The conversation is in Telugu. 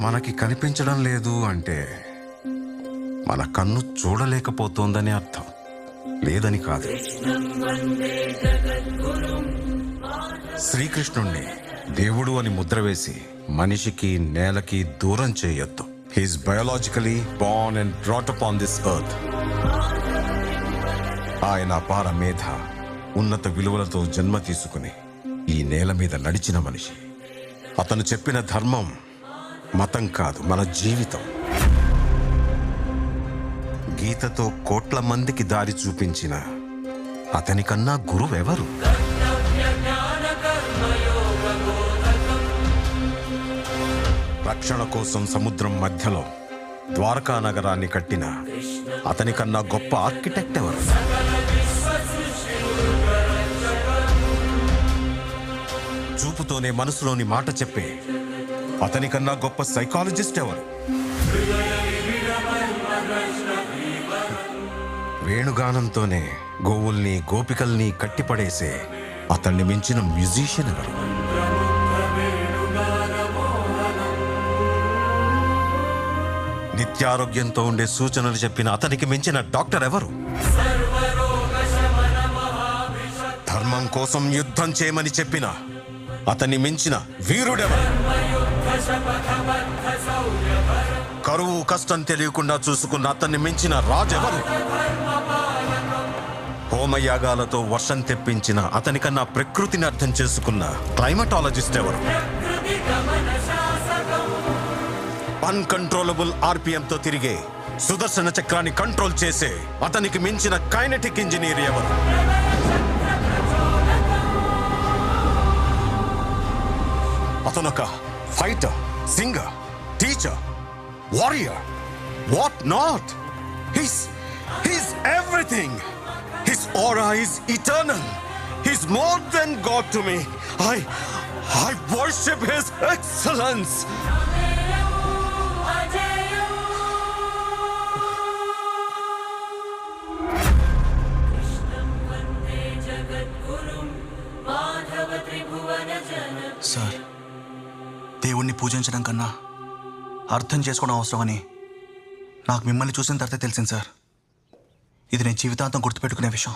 మనకి కనిపించడం లేదు అంటే మన కన్ను చూడలేకపోతోందని అర్థం. లేదని కాదు. శ్రీకృష్ణుణ్ణి దేవుడు అని ముద్ర వేసి మనిషికి నేలకి దూరం చేయొద్దు. He's biologically born and brought up on this earth ఆయన అపార మేధ ఉన్నత విలువలతో జన్మ తీసుకుని ఈ నేల మీద నడిచిన మనిషి. అతను చెప్పిన ధర్మం మతం కాదు మన జీవితం. గీతతో కోట్ల మందికి దారి చూపించిన అతనికన్నా గురువెవరు? రక్షణ కోసం సముద్రం మధ్యలో ద్వారకా నగరాన్ని కట్టిన అతనికన్నా గొప్ప ఆర్కిటెక్ట్ ఎవరు? చూపుతోనే మనసులోని మాట చెప్పే అతనికన్నా గొప్ప సైకాలజిస్ట్ ఎవరు? వేణుగానంతోనే గోవుల్ని గోపికల్ని కట్టిపడేసే అతన్ని మించిన మ్యూజిషియన్ ఎవరు? నిత్యారోగ్యంతో ఉండే సూచనలు చెప్పిన అతనికి మించిన డాక్టర్ ఎవరు? ధర్మం కోసం యుద్ధం చేయమని చెప్పిన అతన్ని మించిన వీరుడెవరు? కరువు కష్టం తెలియకుండా చూసుకున్న అతన్ని మించిన రాజెవరు? హోమయాగాలతో వర్షం తెప్పించిన అతనికన్నా ప్రకృతిని అర్థం చేసుకున్న క్లైమటాలజిస్ట్ ఎవరు? అన్కంట్రోలబుల్ ఆర్పిఎంతో తిరిగే సుదర్శన చక్రాన్ని కంట్రోల్ చేసే అతనికి మించిన కైనటిక్ ఇంజనీర్ ఎవరు? అతనొక fighter singer teacher. warrior what not his his everything his aura is eternal he's more than god to me i i worship his excellence sir దేవుణ్ణి పూజించడం కన్నా అర్థం చేసుకోవడం అవసరమని నాకు మిమ్మల్ని చూసిన తర్వాత తెలిసింది సార్. ఇది నేను జీవితాంతం గుర్తుపెట్టుకునే విషయం.